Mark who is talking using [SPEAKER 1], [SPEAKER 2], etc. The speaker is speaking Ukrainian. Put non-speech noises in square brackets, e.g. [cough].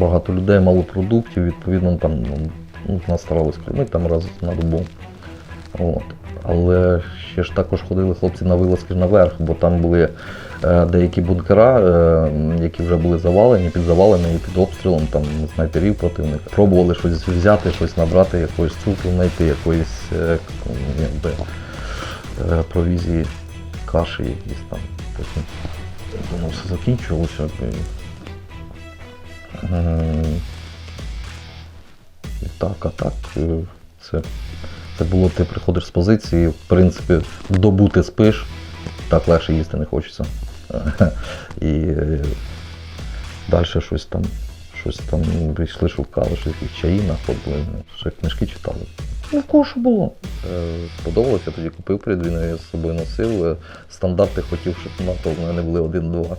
[SPEAKER 1] багато людей, мало продуктів, відповідно, там ну, ну, нас старалися кормити там раз на добу. От. Але ще ж також ходили хлопці на вилазки наверх, бо там були е, деякі бункера, е, які вже були завалені, під завалені і під обстрілом там снайперів противника. Пробували щось взяти, щось набрати, якоїсь цукру знайти, якоїсь е, якби, е, провізії, каші якісь там. Потім воно все закінчувалося. І так, а так, е, це, це було, ти приходиш з позиції, в принципі, добу ти спиш, так легше їсти не хочеться. [laughs] І е, далі щось там, щось там йшли, шукали, щось чаї находили, ще книжки читали. Ну, в було. Е, Сподобалося, тоді купив перед війною, я з собою носив. Е, Стандарти хотів, щоб НАТО в мене були один-два.